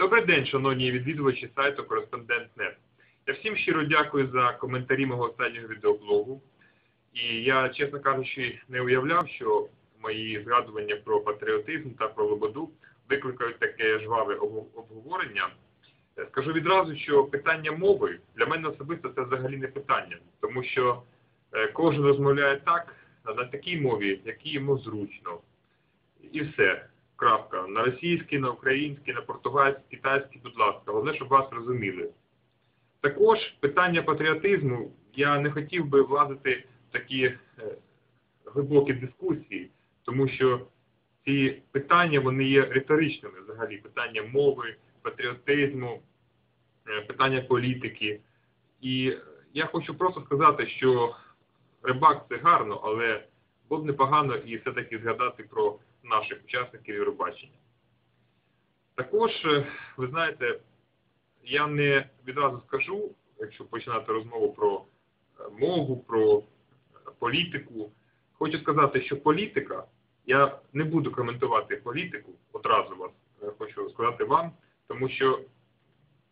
Добрий день, шановні відвідувачі сайту Кореспондент.нет. Я всім щиро дякую за коментарі мого останнього відеоблогу. І я, чесно кажучи, не уявляв, що мої згадування про патріотизм та про Лободу викликають таке жваве обговорення. Скажу відразу, що питання мови для мене особисто це взагалі не питання, тому що е, кожен розмовляє так, на такій мові, якій йому зручно. І все. Крапка. На російській, на українській, на португальській, китайській, будь ласка. Головне, щоб вас розуміли. Також питання патріотизму я не хотів би влазити в такі е, глибокі дискусії, тому що ці питання вони є риторичними взагалі. Питання мови, патріотизму, е, питання політики. І я хочу просто сказати, що рибак це гарно, але було б непогано і все-таки згадати про наших учасників Євробачення. Також, е, ви знаєте, я не відразу скажу, якщо починати розмову про е, мову, про е, політику. Хочу сказати, що політика, я не буду коментувати політику, одразу вас хочу сказати вам, тому що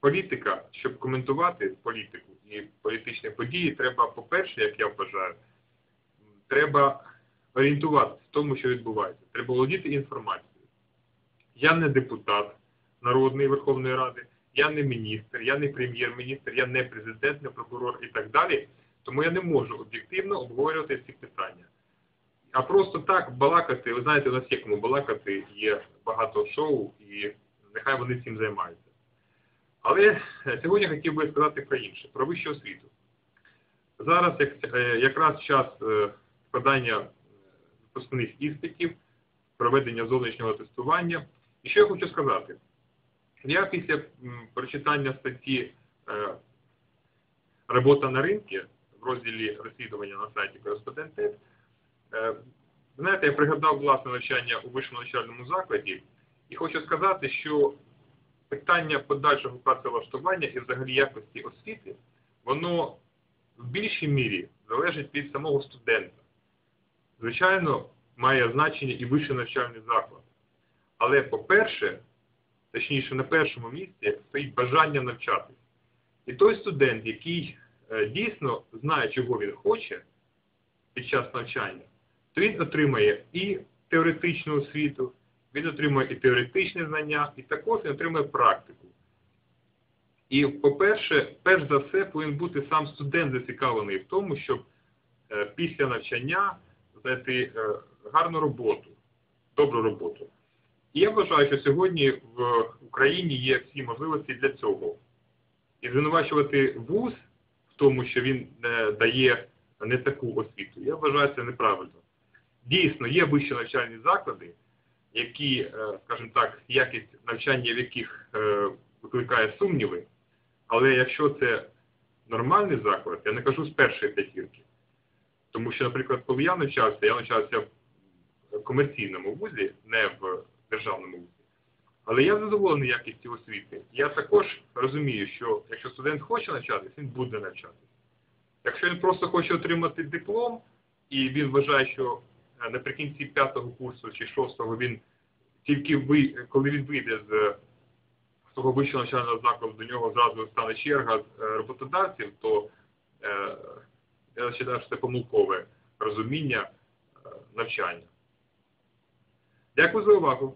політика, щоб коментувати політику і політичні події, треба, по-перше, як я вважаю, треба орієнтуватися в тому, що відбувається. Треба володіти інформацією. Я не депутат Народної Верховної Ради, я не міністр, я не прем'єр-міністр, я не президент, не прокурор і так далі. Тому я не можу об'єктивно обговорювати ці питання. А просто так балакати, ви знаєте, у нас є кому балакати, є багато шоу, і нехай вони цим займаються. Але сьогодні хотів би сказати про інше, про вищу освіту. Зараз е, якраз час е, складання випускних іспитів, проведення зовнішнього тестування. І що я хочу сказати? Я після прочитання статті е, Робота на ринку в розділі розслідування на сайті Кореспондент.нет, е, знаєте, я пригадав власне навчання у вищому навчальному закладі і хочу сказати, що питання подальшого працевлаштування і взагалі якості освіти, воно в більшій мірі залежить від самого студента. Звичайно, має значення і вищий навчальний заклад. Але, по-перше, точніше, на першому місці стоїть бажання навчатись. І той студент, який е, дійсно знає, чого він хоче під час навчання, то він отримає і теоретичну освіту, він отримує і теоретичні знання, і також він отримує практику. І, по-перше, перш за все, повинен бути сам студент зацікавлений в тому, щоб е, після навчання знайти е, гарну роботу, добру роботу. І я вважаю, що сьогодні в Україні є всі можливості для цього. І звинувачувати вуз в тому, що він е, дає не таку освіту, я вважаю це неправильно. Дійсно, є вищі навчальні заклади, які, е, скажімо так, якість навчання в яких викликає сумніви, але якщо це нормальний заклад, я не кажу з першої п'ятірки. Тому що, наприклад, коли я навчався, я навчався в комерційному вузі, не в державному вузі. Але я задоволений якістю освіти. Я також розумію, що якщо студент хоче навчатися, він буде навчатися. Якщо він просто хоче отримати диплом, і він вважає, що е, наприкінці п'ятого курсу чи шостого він тільки ви, коли він вийде з того вищого навчального закладу, до нього зразу стане черга е, роботодавців, то е, я вважаю, що це помилкове розуміння е, навчання. Дякую за увагу.